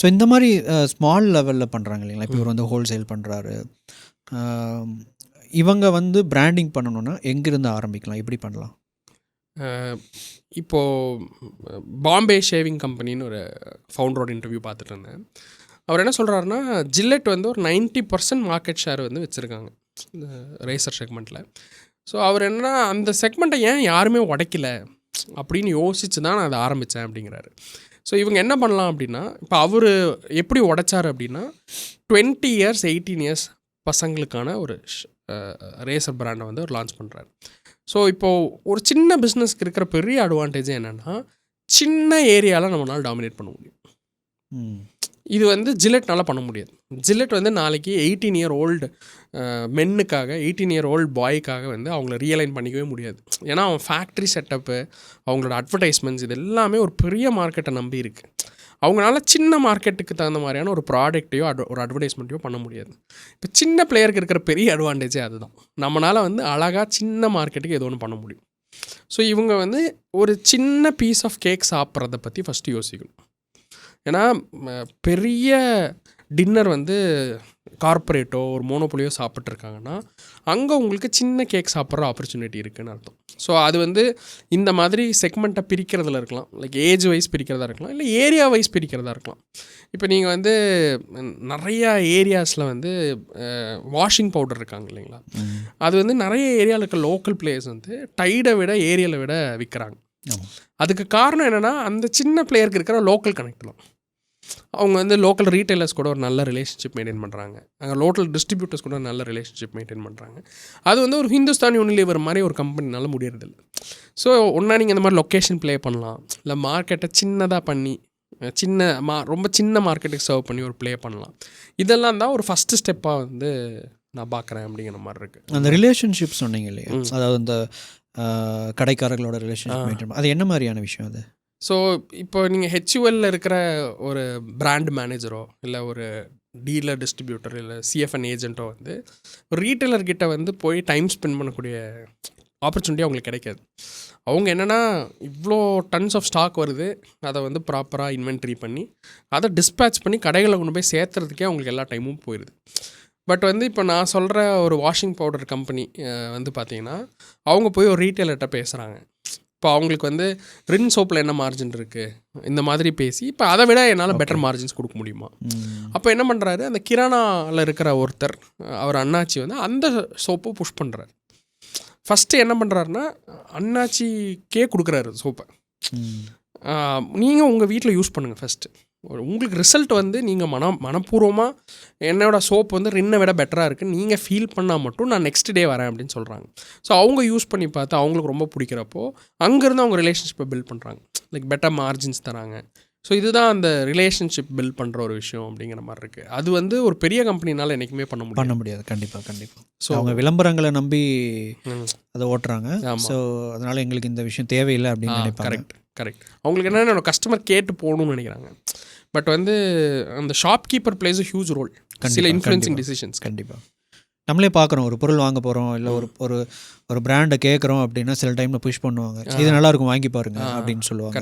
So இந்த மாதிரி uh, small லெவலில் பண்ணுறாங்க இல்லைங்களா? இப்போ இவர் வந்து ஹோல்சேல் பண்ணுறாரு இவங்க வந்து பிராண்டிங் பண்ணணும்னா எங்கேருந்து ஆரம்பிக்கலாம்? எப்படி பண்ணலாம்? இப்போது பாம்பே ஷேவிங் கம்பெனின்னு ஒரு ஃபவுண்டரோட இன்டர்வியூ பார்த்துட்டு இருந்தேன். அவர் என்ன சொல்கிறாருன்னா ஜில்லெட் வந்து ஒரு 90% பர்சன்ட் மார்க்கெட் ஷேர் வந்து வச்சுருக்காங்க இந்த ரேசர் செக்மெண்ட்டில் ஸோ அவர் என்ன அந்த செக்மெண்ட்டை ஏன் யாருமே உடைக்கல? அப்படின்னு யோசித்து தான் நான் அதை ஆரம்பித்தேன் அப்படிங்கிறாரு. ஸோ இவங்க என்ன பண்ணலாம் அப்படின்னா இப்போ அவர் எப்படி உடைச்சார் அப்படின்னா டுவெண்ட்டி இயர்ஸ் எயிட்டீன் இயர்ஸ் பசங்களுக்கான ஒரு ரேசர் பிராண்டை வந்து அவர் லான்ச் பண்ணுறாரு ஸோ இப்போது ஒரு சின்ன பிஸ்னஸ்க்கு இருக்கிற பெரிய அட்வான்டேஜ் என்னென்னா சின்ன ஏரியாவில் நம்மளால் டாமினேட் பண்ண முடியும். இது வந்து ஜில்லெட்னால பண்ண முடியாது. ஜில்லெட் வந்து நாளைக்கு எயிட்டீன் இயர் ஓல்டு மென்னுக்காக எயிட்டீன் இயர் ஓல்டு பாய்க்காக வந்து அவங்கள ரியலைன் பண்ணிக்கவே முடியாது. ஏன்னா அவன் ஃபேக்ட்ரி செட்டப்பு அவங்களோட அட்வர்டைஸ்மெண்ட்ஸ் இது எல்லாமே ஒரு பெரிய மார்க்கெட்டை நம்பி இருக்குது அவங்களால சின்ன மார்க்கெட்டுக்கு தகுந்த மாதிரியான ஒரு ப்ராடக்ட்டையோ அட் ஒரு அட்வர்டைஸ்மெண்ட்டையோ பண்ண முடியாது. இப்போ சின்ன பிளேயருக்கு இருக்கிற பெரிய அட்வான்டேஜே அதுதான். நம்மளால் வந்து அழகாக சின்ன மார்க்கெட்டுக்கு ஏதோ ஒன்று பண்ண முடியும். ஸோ இவங்க வந்து ஒரு சின்ன பீஸ் ஆஃப் கேக் சாப்பிட்றத பற்றி ஃபஸ்ட்டு யோசிக்கணும். ஏன்னா பெரிய டின்னர் வந்து கார்ப்பரேட்டோ ஒரு மோனோபொலியோ சாப்பிட்ருக்காங்கன்னா அங்கே உங்களுக்கு சின்ன கேக் சாப்பிட்ற ஆப்பர்ச்சுனிட்டி இருக்குன்னு அர்த்தம். ஸோ அது வந்து இந்த மாதிரி செக்மெண்ட்டை பிரிக்கிறதுல இருக்கலாம். லைக் ஏஜ் வைஸ் பிரிக்கிறதா இருக்கலாம். இல்லை ஏரியா வைஸ் பிரிக்கிறதா இருக்கலாம். இப்போ நீங்கள் வந்து நிறையா ஏரியாஸில் வந்து வாஷிங் பவுடர் இருக்காங்க இல்லைங்களா. அது வந்து நிறைய ஏரியாவில் இருக்க லோக்கல் பிளேயர்ஸ் வந்து டைடை விட ஏரியாவில் விட விற்கிறாங்க அதுக்கு காரணம் என்னென்னா அந்த சின்ன பிளேயருக்கு இருக்கிற லோக்கல் கனெக்ட் தான். அவங்க வந்து லோக்கல் ரீட்டைலர்ஸ் கூட ஒரு நல்ல ரிலேஷன்ஷிப் மெயின்டைன் பண்ணுறாங்க அங்கே லோக்கல் டிஸ்ட்ரிபியூட்டர்ஸ் கூட நல்ல ரிலேஷன்ஷிப் மெயின்டைன் பண்ணுறாங்க அது வந்து ஒரு ஹிந்துஸ்தான் யூனிலிவர் மாதிரி ஒரு கம்பெனினால முடியறதில்ல. ஸோ ஒன்றா நீங்கள் இந்த மாதிரி லொக்கேஷன் ப்ளே பண்ணலாம். இல்லை மார்க்கெட்டை சின்னதாக பண்ணி சின்ன மா ரொம்ப சின்ன மார்க்கெட்டுக்கு சர்வ் பண்ணி ஒரு ப்ளே பண்ணலாம். இதெல்லாம் தான் ஒரு ஃபஸ்ட்டு ஸ்டெப்பாக வந்து நான் பார்க்குறேன் அப்படிங்கிற மாதிரி இருக்குது அந்த ரிலேஷன்ஷிப் சொன்னீங்க இல்லையா. அதாவது ஆஹ், கடைக்காரர்களோட ரிலேஷன்ஷிப் அது என்ன மாதிரியான விஷயம் அது? ஸோ இப்போ நீங்கள் ஹெச்யூஎல்ல இருக்கிற ஒரு பிராண்ட் மேனேஜரோ இல்லை ஒரு டீலர் டிஸ்ட்ரிபியூட்டர் இல்லை சிஎஃப்என் ஏஜென்ட்டோ வந்து ஒரு கிட்ட வந்து போய் டைம் ஸ்பெண்ட் பண்ணக்கூடிய ஆப்பர்ச்சுனிட்டி அவங்களுக்கு கிடைக்காது. அவங்க என்னென்னா இவ்வளோ டன்ஸ் ஆஃப் ஸ்டாக் வருது அதை வந்து ப்ராப்பராக இன்வென்ட்ரி பண்ணி அதை டிஸ்பேட்ச் பண்ணி கடைகளை கொண்டு போய் சேர்த்துறதுக்கே அவங்களுக்கு எல்லா டைமும் போயிடுது பட் வந்து இப்போ நான் சொல்கிற ஒரு வாஷிங் பவுடர் கம்பெனி வந்து பார்த்தீங்கன்னா அவங்க போய் ஒரு ரீட்டைலர்கிட்ட பேசுகிறாங்க இப்போ அவங்களுக்கு வந்து ரின் சோப்பில் என்ன மார்ஜின் இருக்குது இந்த மாதிரி பேசி இப்போ அதை விட என்னால் பெட்டர் மார்ஜின்ஸ் கொடுக்க முடியுமா. அப்போ என்ன பண்ணுறாரு அந்த கிரானாவில் இருக்கிற ஒருத்தர் அவர் அண்ணாச்சி வந்து அந்த சோப்பை புஷ் பண்ணுறாரு ஃபஸ்ட்டு என்ன பண்ணுறாருன்னா அண்ணாச்சிக்கே கொடுக்குறாரு சோப்பை. நீங்கள் உங்கள் வீட்டில் யூஸ் பண்ணுங்கள் ஃபஸ்ட்டு உங்களுக்கு ரிசல்ட் வந்து நீங்கள் மன மனப்பூர்வமாக என்னோட சோப் வந்து ரின்னை விட பெட்டராக இருக்குன்னு நீங்கள் ஃபீல் பண்ணால் மட்டும் நான் நெக்ஸ்ட் டே வரேன் அப்படின்னு சொல்கிறாங்க ஸோ அவங்க யூஸ் பண்ணி பார்த்து அவங்களுக்கு ரொம்ப பிடிக்கிறப்போ அங்கேருந்து அவங்க ரிலேஷன்ஷிப்பை பில்ட் பண்ணுறாங்க லைக் பெட்டர் மார்ஜின்ஸ் தராங்க. ஸோ இதுதான் அந்த ரிலேஷன்ஷிப் பில்ட் பண்ணுற ஒரு விஷயம் அப்படிங்கிற மாதிரி இருக்குது அது வந்து ஒரு பெரிய கம்பெனினால என்றைக்குமே பண்ண முடியும் பண்ண முடியாது. கண்டிப்பாக கண்டிப்பாக ஸோ அவங்க விளம்பரங்களை நம்பி. அதை ஓட்டுறாங்க. ஸோ அதனால எங்களுக்கு இந்த விஷயம் தேவையில்லை அப்படின்னு கரெக்ட் கரெக்ட் அவங்களுக்கு என்னென்ன கஸ்டமர் கேட்டு போகணும்னு நினைக்கிறாங்க. பட் வந்து அந்த shop keeper place huge role. சில இன்ஃப்ளூயன்சிங் கண்டிப்பா. டிசிஷன்ஸ் கண்டிப்பாக நம்மளே பார்க்குறோம் ஒரு பொருள் வாங்க போகிறோம் இல்லை ஒரு ஒரு ஒரு பிராண்டை கேட்குறோம் அப்படின்னா சில டைமில் புஷ் பண்ணுவாங்க. இது நல்லா இருக்கும் வாங்கி பாருங்க அப்படின்னு சொல்லுவாங்க.